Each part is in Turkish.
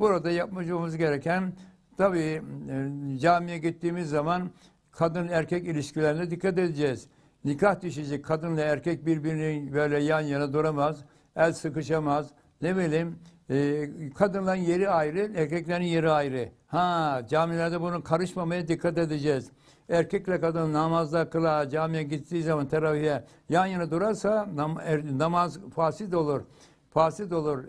burada yapmamız gereken tabii e, camiye gittiğimiz zaman kadın erkek ilişkilerine dikkat edeceğiz. Nikah düşecek kadınla erkek birbirini böyle yan yana duramaz, el sıkışamaz. Ne bileyim e, kadınların yeri ayrı, erkeklerin yeri ayrı. Ha camilerde bunun karışmamaya dikkat edeceğiz. Erkekle kadın namazda kıla, camiye gittiği zaman teravihe yan yana durarsa nam, er- namaz fasit olur. Fasit olur.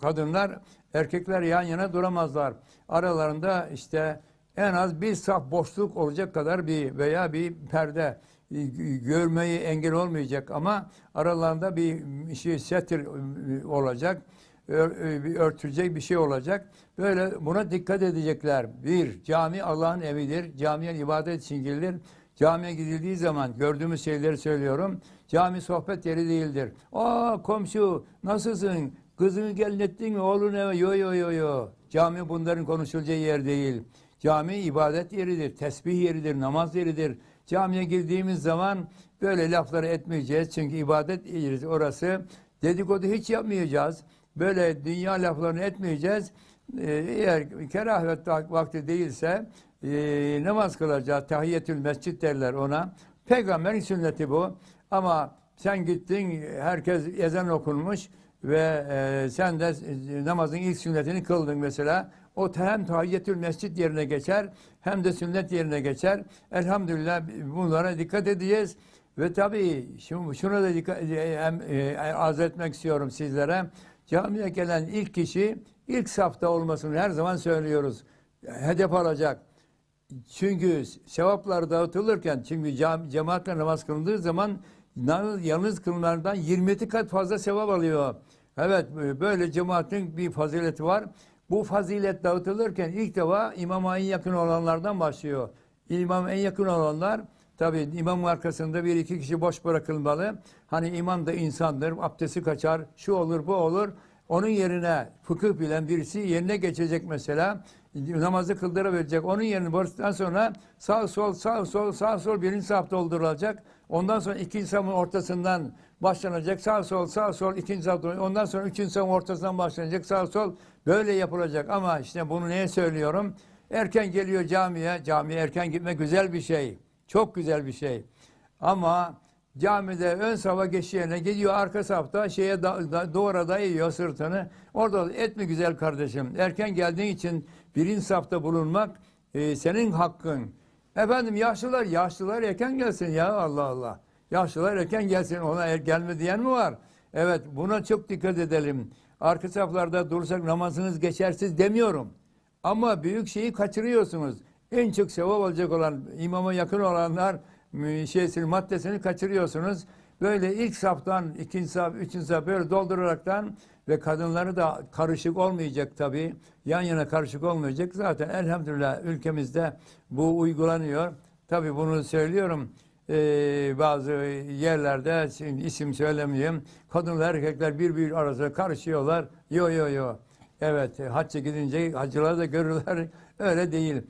Kadınlar, erkekler yan yana duramazlar. Aralarında işte en az bir saf boşluk olacak kadar bir veya bir perde e, görmeyi engel olmayacak ama aralarında bir şey setir e, olacak. E, örtülecek bir şey olacak. Böyle buna dikkat edecekler. Bir, cami Allah'ın evidir. Camiye ibadet için gidilir. Camiye gidildiği zaman gördüğümüz şeyleri söylüyorum. Cami sohbet yeri değildir. Aa komşu nasılsın? Kızını gelin ettin mi? Oğlun eve? Yo yo yo yo. Cami bunların konuşulacağı yer değil. Cami ibadet yeridir, tesbih yeridir, namaz yeridir. Camiye girdiğimiz zaman böyle lafları etmeyeceğiz. Çünkü ibadet yeri orası. Dedikodu hiç yapmayacağız. Böyle dünya laflarını etmeyeceğiz. Ee, eğer kerahet vakti değilse e, namaz kılacağız. Tahiyyetül mescid derler ona. Peygamberin sünneti bu. Ama sen gittin, herkes ezan okunmuş ve e, sen de e, namazın ilk sünnetini kıldın mesela. O hem tahiyyetül mescid yerine geçer hem de sünnet yerine geçer. Elhamdülillah bunlara dikkat edeceğiz. Ve tabii şimdi şuna da dikkat e, e, arz etmek istiyorum sizlere. Camiye gelen ilk kişi ilk safta olmasını her zaman söylüyoruz. Hedef alacak. Çünkü sevaplar dağıtılırken çünkü cam, cemaatle namaz kılındığı zaman yalnız, kılınanlardan 20 kat fazla sevap alıyor. Evet böyle cemaatin bir fazileti var. Bu fazilet dağıtılırken ilk defa imama en yakın olanlardan başlıyor. İmam en yakın olanlar tabi imamın arkasında bir iki kişi boş bırakılmalı. Hani imam da insandır, abdesti kaçar, şu olur bu olur. Onun yerine fıkıh bilen birisi yerine geçecek mesela. Namazı kıldırabilecek. Onun yerini bastıktan sonra sağ sol sağ sol sağ sol birinci saf doldurulacak. Ondan sonra ikinci safın ortasından başlanacak. Sağ sol sağ sol ikinci saf. Ondan sonra üçüncü safın ortasından başlanacak. Sağ sol böyle yapılacak. Ama işte bunu neye söylüyorum? Erken geliyor camiye. Camiye erken gitmek güzel bir şey. Çok güzel bir şey. Ama camide ön safa geçeceğine gidiyor arka safta şeye da, da, duvara dayıyor sırtını. Orada et mi güzel kardeşim? Erken geldiğin için birinci safta bulunmak e, senin hakkın. Efendim yaşlılar, yaşlılar erken gelsin ya Allah Allah. Yaşlılar erken gelsin ona er, gelme diyen mi var? Evet buna çok dikkat edelim. Arka saflarda durursak namazınız geçersiz demiyorum. Ama büyük şeyi kaçırıyorsunuz. En çok sevap olacak olan imama yakın olanlar şeysini maddesini kaçırıyorsunuz. Böyle ilk saftan, ikinci saf, üçüncü saf böyle dolduraraktan ve kadınları da karışık olmayacak tabii. Yan yana karışık olmayacak. Zaten elhamdülillah ülkemizde bu uygulanıyor. Tabii bunu söylüyorum. Ee, bazı yerlerde şimdi isim söylemeyeyim. Kadınlar erkekler birbiri arasında karışıyorlar. Yo yo yo. Evet hacca gidince hacılar da görürler. Öyle değil.